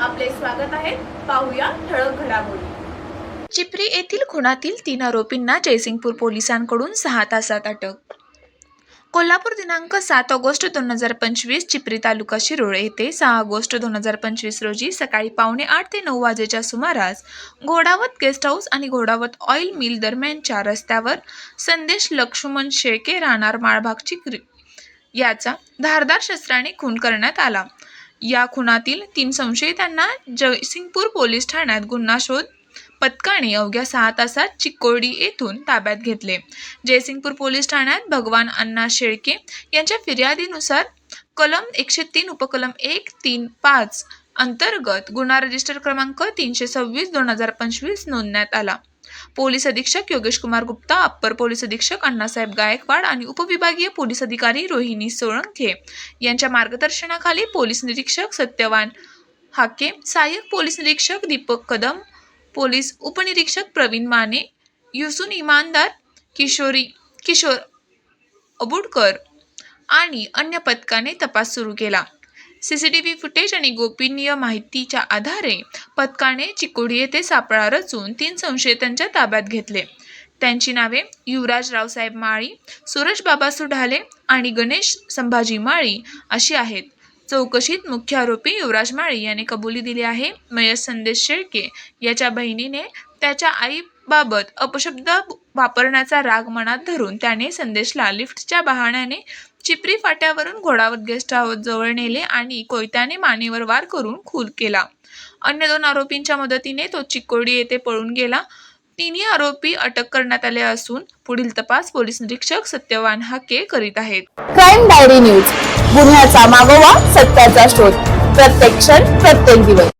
आपले स्वागत आहे. पाहूया ठळक घडामोडी. चिपरी येथील खुनातील तीन आरोपींना जयसिंगपूर पोलिसांकडून सहा तासात अटक. कोल्हापूर दिनांक सात ऑगस्ट दोन हजार पंचवीस चिपरी तालुका शिरोळ येथे सहा ऑगस्ट दोन हजार पंचवीस रोजी सकाळी पावणे आठ ते नऊ वाजेच्या सुमारास घोडावत गेस्ट हाऊस आणि घोडावत ऑइल मिल दरम्यानच्या रस्त्यावर संदेश लक्ष्मण शेळके राहणार माळभाग चिक्री याचा धारदार शस्त्राने खून करण्यात आला. या खुनातील तीन संशयितांना जयसिंगपूर पोलीस ठाण्यात गुन्हा शोध पथकाने अवघ्या सहा तासात चिक्कोडी येथून ताब्यात घेतले. जयसिंगपूर पोलीस ठाण्यात भगवान अण्णा शेळके यांच्या फिर्यादीनुसार कलम एकशे तीन उपकलम एक तीन पाच अंतर्गत गुन्हा रजिस्टर क्रमांक तीनशे सव्वीस दोन हजार पंचवीस नोंदण्यात आला. पोलीस अधीक्षक योगेश कुमार गुप्ता अप्पर पोलीस अधीक्षक अण्णासाहेब गायकवाड आणि उपविभागीय पोलीस अधिकारी रोहिणी सोळंखे यांच्या मार्गदर्शनाखाली पोलीस निरीक्षक सत्यवान हाके सहाय्यक पोलीस निरीक्षक दीपक कदम पोलीस उपनिरीक्षक प्रवीण माने युसून इमानदार किशोरी किशोर अबुडकर आणि अन्य पथकाने तपास सुरू केला. C C T V footage आणि गोपनीय माहितीच्या आधारे पथकाने चिकोडी येथे सापळा रचून तीन संशयितांच्या ताब्यात घेतले. त्यांची नावे युवराज रावसाहेब माळी सुरेश बाबा सुढाले आणि गणेश संभाजी माळी अशी आहेत. चौकशीत मुख्य आरोपी युवराज माळी याने कबुली दिली आहे. मयत संदेश शेळके याच्या बहिणीने त्याच्या आईबाबत अपशब्द वापरण्याचा राग मनात धरून त्याने संदेशला लिफ्टच्या बहाण्याने चिपरी फाट्यावरून घोडावत गेस्ट हाऊस जवळ नेले आणि कोयत्याने मानेवर वार करून खून केला. अन्य दोन आरोपींच्या मदतीने तो चिकोडी येथे पळून गेला. तिन्ही आरोपी अटक करण्यात आले असून पुढील तपास पोलीस निरीक्षक सत्यवान हाके करीत आहेत. Crime diary news. गुन्ह्याचा मागोवा सत्याचा शोध. प्रत्येक क्षण प्रत्येक दिवस.